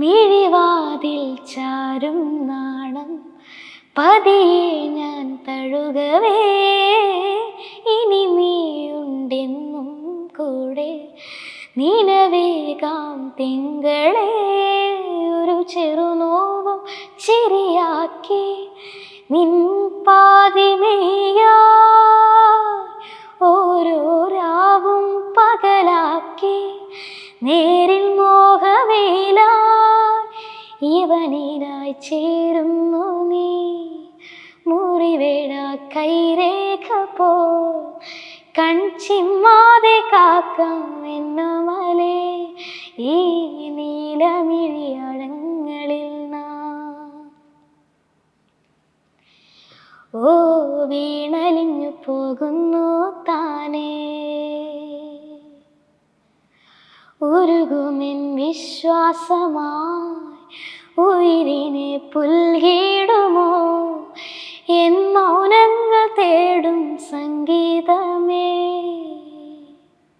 മിഴിവാതിൽ ചാരും നാണം. പതിയെ ഞാൻ തഴുകവേ. ഇനി നീയുണ്ടെന്നും കൂടെ. നിലവേകാം തിങ്കളെ ഒരു ചെറുനോവും ചെറിയാക്കി നിൻ ഓരോ രാവും പകലാക്കി. നേരെ ഇവനിലായി ചേരുന്നു നീ. മുറിവേട കൈരേഖ പോ കൺചിമ്മാതെ കാക്കാം എന്നമലേ ഈ നീലമിഴിയടങ്ങളിൽ ഓ വീണലിഞ്ഞു പോകുന്നു താനേ. ഉരുകുമെൻ വിശ്വാസമായി ഉയിരിനെ പുൽകിടുമോ? എൻ മൗനങ്ങൾ തേടും സംഗീത